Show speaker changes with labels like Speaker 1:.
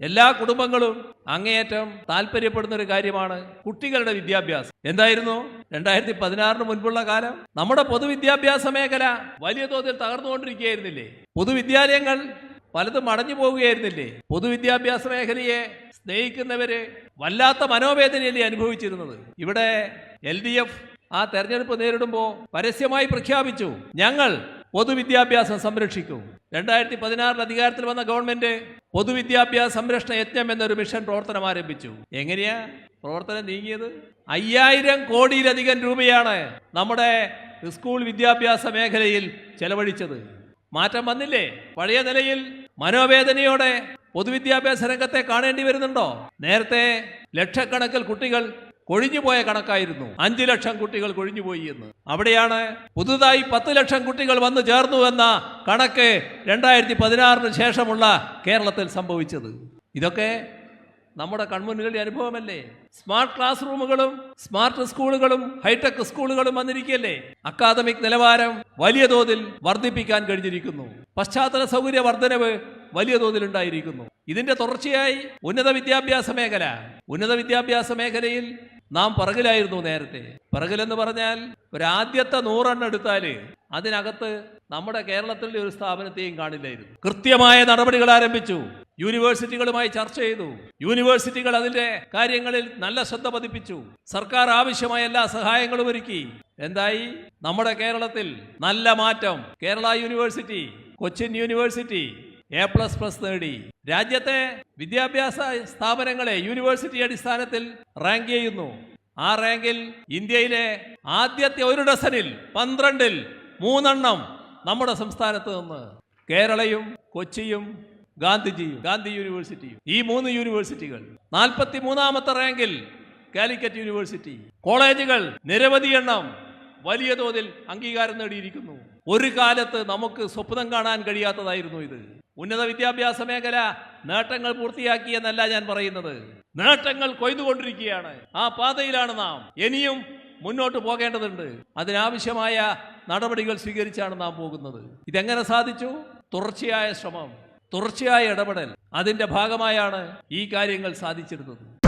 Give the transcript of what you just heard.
Speaker 1: എല്ലാ കുടുംബങ്ങളും അങ്ങേയറ്റം താല്പര്യപ്പെടുന്ന ഒരു കാര്യമാണ് കുട്ടികളുടെ വിദ്യാഭ്യാസം. എന്തായിരുന്നു? രണ്ടായിരത്തി പതിനാറിന് മുൻപുള്ള കാലം നമ്മുടെ പൊതുവിദ്യാഭ്യാസ മേഖല വലിയ തോതിൽ തകർന്നുകൊണ്ടിരിക്കുകയായിരുന്നില്ലേ? പൊതുവിദ്യാലയങ്ങൾ പലതും അടഞ്ഞു പോവുകയായിരുന്നില്ലേ? പൊതുവിദ്യാഭ്യാസ മേഖലയെ സ്നേഹിക്കുന്നവര് വല്ലാത്ത മനോവേദനയല്ലേ അനുഭവിച്ചിരുന്നത്? ഇവിടെ എൽ ഡി എഫ് ആ തെരഞ്ഞെടുപ്പ് നേരിടുമ്പോൾ പരസ്യമായി പ്രഖ്യാപിച്ചു ഞങ്ങൾ പൊതുവിദ്യാഭ്യാസം സംരക്ഷിക്കും. രണ്ടായിരത്തി പതിനാറിൽ അധികാരത്തിൽ വന്ന ഗവൺമെന്റ് പൊതുവിദ്യാഭ്യാസ സംരക്ഷണ യജ്ഞം എന്നൊരു മിഷൻ പ്രവർത്തനം ആരംഭിച്ചു. എങ്ങനെയാ? പ്രവർത്തനം നീങ്ങിയത്? അയ്യായിരം കോടിയിലധികം രൂപയാണ് നമ്മുടെ സ്കൂൾ വിദ്യാഭ്യാസ മേഖലയിൽ ചെലവഴിച്ചത്. മാറ്റം വന്നില്ലേ? പഴയ നിലയിൽ മനോവേദനയോടെ പൊതുവിദ്യാഭ്യാസ രംഗത്തെ കാണേണ്ടി വരുന്നുണ്ടോ? നേരത്തെ ലക്ഷക്കണക്കിൽ കുട്ടികൾ കൊഴിഞ്ഞുപോയ കണക്കായിരുന്നു. അഞ്ചു ലക്ഷം കുട്ടികൾ കൊഴിഞ്ഞുപോയി എന്ന്. അവിടെയാണ് പുതുതായി പത്ത് ലക്ഷം കുട്ടികൾ വന്നു ചേർന്നു എന്ന കണക്ക് രണ്ടായിരത്തി പതിനാറിന് ശേഷമുള്ള കേരളത്തിൽ സംഭവിച്ചത്. ഇതൊക്കെ നമ്മുടെ കൺമുന്നുകളുടെ അനുഭവമല്ലേ? സ്മാർട്ട് ക്ലാസ് റൂമുകളും സ്മാർട്ട് സ്കൂളുകളും ഹൈടെക് സ്കൂളുകളും വന്നിരിക്കല്ലേ? അക്കാദമിക് നിലവാരം വലിയ തോതിൽ വർദ്ധിപ്പിക്കാൻ കഴിഞ്ഞിരിക്കുന്നു. പശ്ചാത്തല സൗകര്യ വർധനവ് വലിയ തോതിൽ ഉണ്ടായിരിക്കുന്നു. ഇതിന്റെ തുടർച്ചയായി ഉന്നത വിദ്യാഭ്യാസ മേഖല ഉന്നത വിദ്യാഭ്യാസ മേഖലയിൽ നാം പറകിലായിരുന്നു നേരത്തെ. പറകിലെന്ന് പറഞ്ഞാൽ ഒരു ആദ്യത്തെ നൂറെണ്ണം എടുത്താൽ അതിനകത്ത് നമ്മുടെ കേരളത്തിലെ ഒരു സ്ഥാപനത്തെയും കാണില്ലായിരുന്നു. കൃത്യമായ നടപടികൾ ആരംഭിച്ചു. യൂണിവേഴ്സിറ്റികളുമായി ചർച്ച ചെയ്തു. യൂണിവേഴ്സിറ്റികൾ അതിന്റെ കാര്യങ്ങളിൽ നല്ല ശ്രദ്ധ പതിപ്പിച്ചു. സർക്കാർ ആവശ്യമായ എല്ലാ സഹായങ്ങളും ഒരുക്കി. എന്തായി? നമ്മുടെ കേരളത്തിൽ നല്ല മാറ്റം. Kerala university Cochin university A plus plus നേടി. രാജ്യത്തെ വിദ്യാഭ്യാസ സ്ഥാപനങ്ങളെ യൂണിവേഴ്സിറ്റി അടിസ്ഥാനത്തിൽ റാങ്ക് ചെയ്യുന്നു. ആ റാങ്കിൽ ഇന്ത്യയിലെ ആദ്യത്തെ ഒരു ഡസനിൽ പന്ത്രണ്ടിൽ മൂന്നെണ്ണം നമ്മുടെ സംസ്ഥാനത്ത് നിന്ന് കേരളയും കൊച്ചിയും ഗാന്ധിജിയും ഗാന്ധി യൂണിവേഴ്സിറ്റിയും. ഈ മൂന്ന് യൂണിവേഴ്സിറ്റികൾ നാൽപ്പത്തി മൂന്നാമത്തെ റാങ്കിൽ കാലിക്കറ്റ് യൂണിവേഴ്സിറ്റി. കോളേജുകൾ നിരവധി എണ്ണം വലിയ തോതിൽ അംഗീകാരം നേടിയിരിക്കുന്നു. ഒരു കാലത്ത് നമുക്ക് സ്വപ്നം കാണാൻ കഴിയാത്തതായിരുന്നു ഇത്. ഉന്നത വിദ്യാഭ്യാസ മേഖല നേട്ടങ്ങൾ പൂർത്തിയാക്കിയെന്നല്ല ഞാൻ പറയുന്നത്. നേട്ടങ്ങൾ കൊയ്തുകൊണ്ടിരിക്കുകയാണ്. ആ പാതയിലാണ് നാം. ഇനിയും മുന്നോട്ട് പോകേണ്ടതുണ്ട്. അതിനാവശ്യമായ നടപടികൾ സ്വീകരിച്ചാണ് നാം പോകുന്നത്. ഇതെങ്ങനെ സാധിച്ചു? തുടർച്ചയായ ശ്രമം തുടർച്ചയായ ഇടപെടൽ. അതിന്റെ ഭാഗമായാണ് ഈ കാര്യങ്ങൾ സാധിച്ചിരുന്നത്.